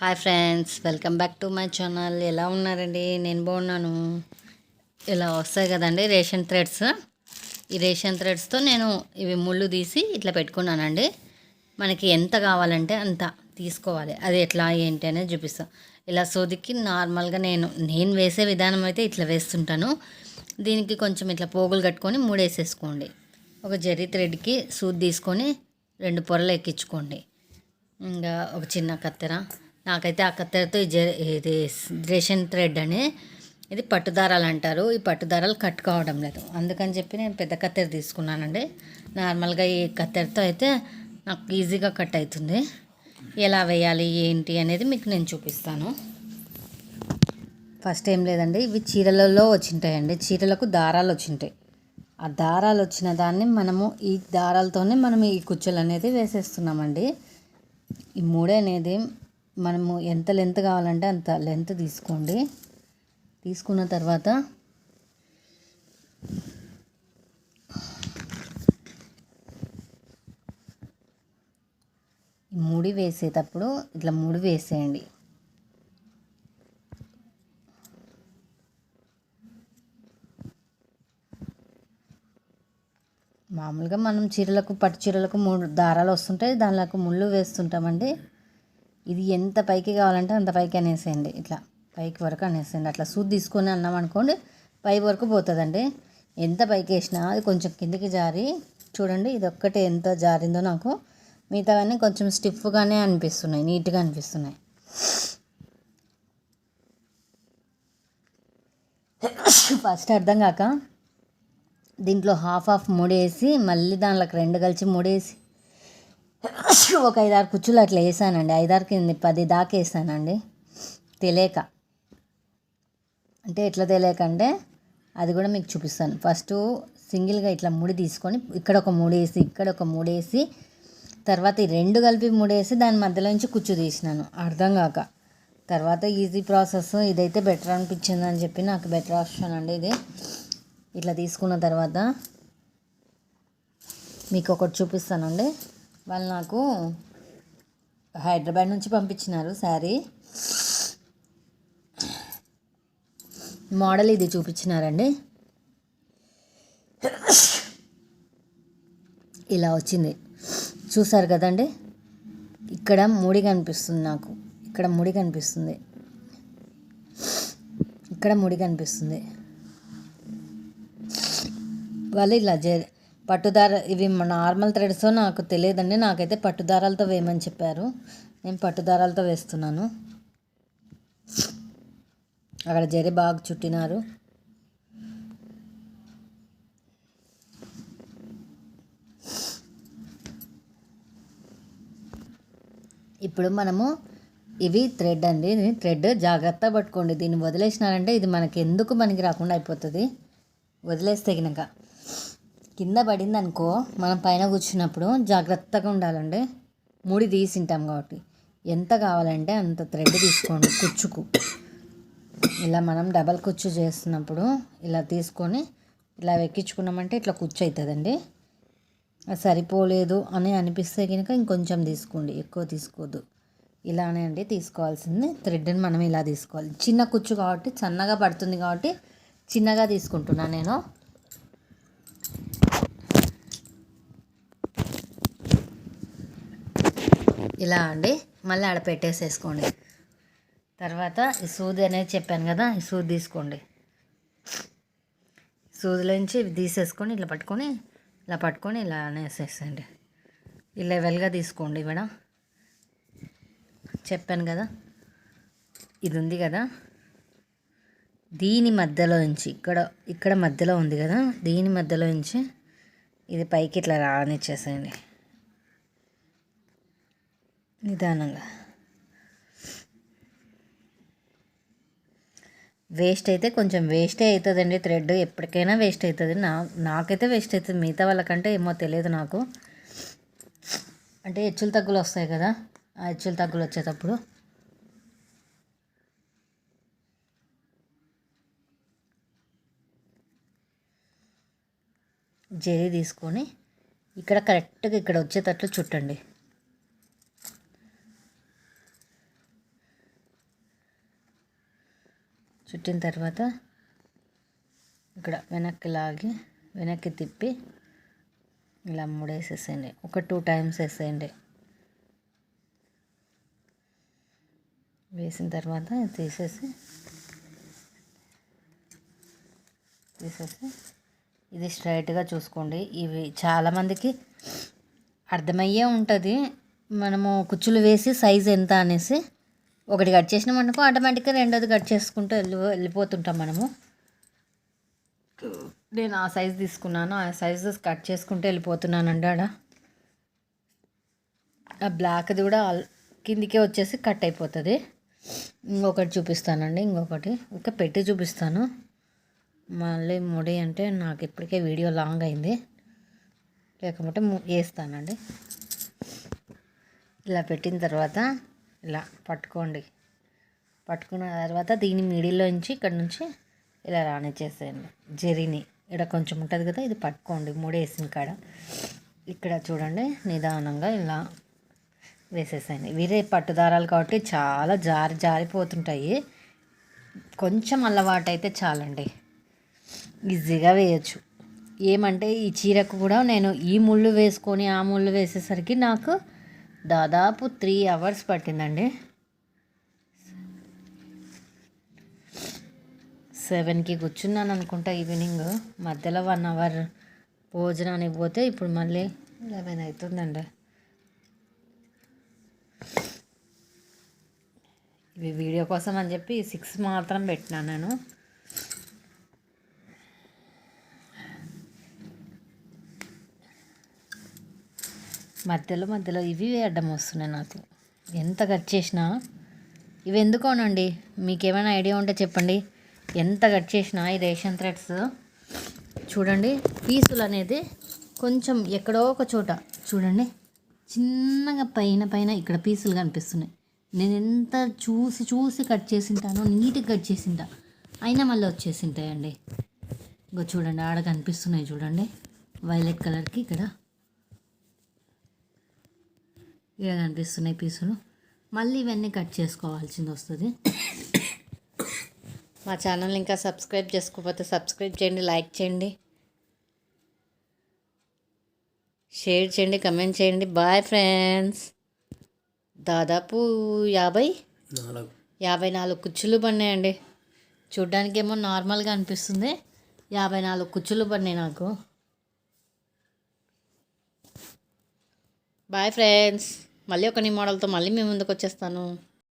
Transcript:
Hi friends welcome back to my channel ఎలా ఉన్నారండి నేను బాగున్నాను ఇలా వస్తాయి కదండి రేషన్ థ్రెడ్స్ ఈ రేషన్ థ్రెడ్స్తో నేను ఇవి ముళ్ళు తీసి ఇట్లా పెట్టుకున్నానండి. మనకి ఎంత కావాలంటే అంత తీసుకోవాలి. అది ఎట్లా ఏంటి అనేది చూపిస్తాను ఇలా సోదికి నార్మల్గా నేను నేను వేసే విధానం అయితే ఇట్లా వేస్తుంటాను. దీనికి కొంచెం ఇట్లా పోగులు కట్టుకొని మూడేసేసుకోండి. ఒక జరీ థ్రెడ్కి సూది తీసుకొని రెండు పొరలు ఎక్కించుకోండి. ఇంకా ఒక చిన్న కత్తెర. నాకైతే ఆ కత్తెరతో జ- ఇది రేషన్ థ్రెడ్ అని ఇది పట్టుదారాలు అంటారు. ఈ పట్టుదారాలు కట్ కావడం లేదు. అందుకని చెప్పి నేను పెద్ద కత్తెర తీసుకున్నానండి. నార్మల్గా ఈ కత్తెరతో అయితే నాకు ఈజీగా కట్ అవుతుంది. ఎలా వేయాలి ఏంటి అనేది మీకు నేను చూపిస్తాను. ఫస్ట్ ఏం లేదండి ఇవి చీరలలో వచ్చింటాయండి. చీరలకు దారాలు వచ్చింటాయి. ఆ దారాలు వచ్చిన దాన్ని మనము ఈ దారాలతోనే మనం ఈ కుచ్చులు అనేది వేసేస్తున్నామండి. ఈ మూడే అనేది మనము ఎంత లెంత్ కావాలంటే అంత లెంత్ తీసుకోండి. తీసుకున్న తర్వాత ముడి వేసేటప్పుడు ఇట్లా ముడి వేసేయండి. మామూలుగా మనం చీరలకు పట్టు చీరలకు మూడు దారాలు వస్తుంటాయి. దానిలకు ముళ్ళు వేస్తుంటామండి. ఇది ఎంత పైకి కావాలంటే అంత పైకి అనేసేయండి. ఇట్లా పైకి వరకు అనేసేయండి. అట్లా సూది తీసుకొని అన్నాం అనుకోండి పై వరకు పోతుందండి. ఎంత పైకి వేసినా అది కొంచెం కిందికి జారి చూడండి ఇది ఒక్కటే ఎంత జారిందో నాకు. మిగతావన్నీ కొంచెం స్టిఫ్గానే అనిపిస్తున్నాయి నీట్గా అనిపిస్తున్నాయి. ఫస్ట్ అర్థం కాక దీంట్లో హాఫ్ హాఫ్ ముడేసి మళ్ళీ దాంట్లోకి రెండు కలిసి ముడేసి ఒక ఐదారు కుచ్చులు అట్లా వేసానండి. ఐదారు కింద పది దాకా వేసానండి. తెలియక. అంటే ఎట్లా తెలియక అంటే అది కూడా మీకు చూపిస్తాను. ఫస్ట్ సింగిల్గా ఇట్లా ముడి తీసుకొని ఇక్కడ ఒక ముడేసి ఇక్కడ ఒక ముడేసి తర్వాత ఈ రెండు కలిపి ముడేసి దాని మధ్యలో నుంచి కుచ్చు తీసినాను. అర్థం కాక. తర్వాత ఈజీ ప్రాసెస్ ఇదైతే బెటర్ అనిపించింది అని చెప్పి నాకు బెటర్ ఆప్షన్ అండి ఇది. ఇట్లా తీసుకున్న తర్వాత మీకు ఒకటి చూపిస్తానండి. వాళ్ళు నాకు హైదరాబాద్ నుంచి పంపించినారు శారీ. మోడల్ ఇది చూపించినారండి. ఇలా వచ్చింది. చూసారు కదండి? ఇక్కడ ముడి కనిపిస్తుంది నాకు. ఇక్కడ ముడి కనిపిస్తుంది. ఇక్కడ ముడి కనిపిస్తుంది. వాళ్ళు ఇలా చే పట్టుదార ఇవి నార్మల్ థ్రెడ్స్ నాకు తెలియదండి. నాకైతే పట్టుదారాలతో వేయమని చెప్పారు. నేను పట్టుదారాలతో వేస్తున్నాను. అక్కడ జరి బాగా చుట్టినారు. ఇప్పుడు మనము ఇవి థ్రెడ్ అండి. ఇది థ్రెడ్ జాగ్రత్త పట్టుకోండి. దీన్ని వదిలేసినారంటే ఇది మనకి ఎందుకు మనకి రాకుండా అయిపోతుంది. వదిలేస్తే గినక కింద పడింది అనుకో మనం పైన కూర్చున్నప్పుడు జాగ్రత్తగా ఉండాలండి. ముడి తీసింటాం కాబట్టి. ఎంత కావాలంటే అంత థ్రెడ్ తీసుకోండి కుచ్చుకు. ఇలా మనం డబల్ కుచ్చు చేస్తున్నప్పుడు ఇలా తీసుకొని ఇలా ఎక్కించుకున్నామంటే ఇట్లా కుచ్చు అవుతుందండి సరిపోలేదు అని అనిపిస్తే కనుక ఇంకొంచెం తీసుకోండి ఎక్కువ తీసుకోవద్దు. ఇలానే అండి తీసుకోవాల్సింది. థ్రెడ్ని మనం ఇలా తీసుకోవాలి. చిన్న కుచ్చు కాబట్టి సన్నగా పడుతుంది కాబట్టి చిన్నగా తీసుకుంటున్నాను నేను. ఇలా అండి. మళ్ళీ ఆడ పెట్టేసేసుకోండి. తర్వాత ఈ సూది అనేది చెప్పాను కదా ఈ సూది తీసుకోండి. సూదిలోంచి ఇవి తీసేసుకొని ఇట్లా పట్టుకొని ఇలా పట్టుకొని ఇలా అనేసేసండి ఈ లెవెల్గా తీసుకోండి ఇక్కడ చెప్పాను కదా ఇది ఉంది కదా. దీని మధ్యలో నుంచి ఇక్కడ ఇక్కడ మధ్యలో ఉంది కదా దీని మధ్యలో నుంచి ఇది పైకి ఇట్లా రానిచ్చేసేయండి. నిదానంగా. వేస్ట్ అయితే కొంచెం వేస్టే అవుతుందండి. థ్రెడ్ ఎప్పటికైనా వేస్ట్ అవుతుంది. నా నాకైతే వేస్ట్ అవుతుంది. మిగతా వాళ్ళకంటే ఏమో తెలియదు నాకు. అంటే హెచ్చులు తగ్గులు వస్తాయి కదా. ఆ హెచ్చులు తగ్గులు వచ్చేటప్పుడు. జరీ తీసుకొని ఇక్కడ కరెక్ట్గా ఇక్కడ వచ్చేటట్లు చుట్టండి. చుట్టిన తర్వాత ఇక్కడ వెనక్కి లాగి వెనక్కి తిప్పి ఇలా మూడేసేసేయండి ఒక టూ టైమ్స్ వేసేయండి. వేసిన తర్వాత తీసేసి తీసేసి ఇది స్ట్రైట్గా చూసుకోండి. ఇవి చాలామందికి అర్థమయ్యే ఉంటుంది. మనము కుచ్చులు వేసి సైజ్ ఎంత అనేసి ఒకటి కట్ చేసినామనుకో ఆటోమేటిక్గా రెండోది కట్ చేసుకుంటూ వెళ్ళి వెళ్ళిపోతుంటాం మనము. నేను ఆ సైజ్ తీసుకున్నాను. ఆ సైజెస్ కట్ చేసుకుంటూ వెళ్ళిపోతున్నానండి ఆడ. ఆ బ్లాక్ది కూడా కిందికే వచ్చేసి కట్ అయిపోతుంది. ఇంకొకటి చూపిస్తానండి ఇంకొకటి. ఇంకా పెట్టి చూపిస్తాను. మళ్ళీ ముడి అంటే నాకు ఇప్పటికే వీడియో లాంగ్ అయింది. లేకపోతే వేస్తానండి. ఇలా పెట్టిన తర్వాత ఇలా పట్టుకోండి. పట్టుకున్న తర్వాత దీని మిడిల్లో నుంచి ఇక్కడ నుంచి ఇలా రానిచ్చేసేయండి. జరిని ఇక్కడ కొంచెం ఉంటుంది కదా ఇది పట్టుకోండి. మూడేసిన కాడ. ఇక్కడ చూడండి నిదానంగా ఇలా వేసేసాయండి. వీరే పట్టుదారాలు కాబట్టి చాలా జారి జారిపోతుంటాయి. కొంచెం అలవాటు అయితే చాలండి. ఈజీగా వేయచ్చు. ఏమంటే ఈ చీరకు కూడా నేను ఈ ముళ్ళు వేసుకొని ఆ ముళ్ళు వేసేసరికి నాకు దాదాపు త్రీ అవర్స్ పట్టిందండి. సెవెన్కి కూర్చున్నాను అనుకుంటా ఈవినింగ్. మధ్యలో వన్ అవర్ భోజనానికి పోతే ఇప్పుడు మళ్ళీ లెవెన్ అవుతుందండి ఇవి వీడియో కోసం అని చెప్పి సిక్స్ మాత్రం పెట్టినా నేను. మధ్యలో మధ్యలో ఇవి అడ్డం వస్తున్నాయి నాకు. ఎంత కట్ చేసినా? ఇవి ఎందుకోనండి? మీకు ఏమైనా ఐడియా ఉంటే చెప్పండి. ఎంత కట్ చేసినా ఈ రేషన్ థ్రెడ్స్? చూడండి పీసులు అనేది కొంచెం ఎక్కడో ఒక చోట చూడండి. చిన్నగా పైన పైన ఇక్కడ పీసులు కనిపిస్తున్నాయి. నేను ఎంత చూసి చూసి కట్ చేసింటానో నీట్గా కట్ చేసింటా. అయినా మళ్ళీ వచ్చేసింటాయండి. ఇంకో చూడండి ఆడ కనిపిస్తున్నాయి చూడండి. వైలెట్ కలర్కి ఇక్కడ ఇలా కనిపిస్తున్నాయి పీసులు. మళ్ళీ ఇవన్నీ కట్ చేసుకోవాల్సింది వస్తుంది. మా ఛానల్ ఇంకా సబ్స్క్రైబ్ చేసుకోకపోతే సబ్స్క్రైబ్ చేయండి లైక్ చేయండి షేర్ చేయండి కమెంట్ చేయండి. Bye friends. దాదాపు యాభై యాభై నాలుగు కుచ్చులు పడినాయండి. చూడ్డానికి ఏమో నార్మల్గా అనిపిస్తుంది. యాభై నాలుగు కుచ్చులు పడినాయి నాకు. Bye friends. మళ్ళీ ఒక నీ మోడల్తో మళ్ళీ మీ ముందుకు వచ్చేస్తాను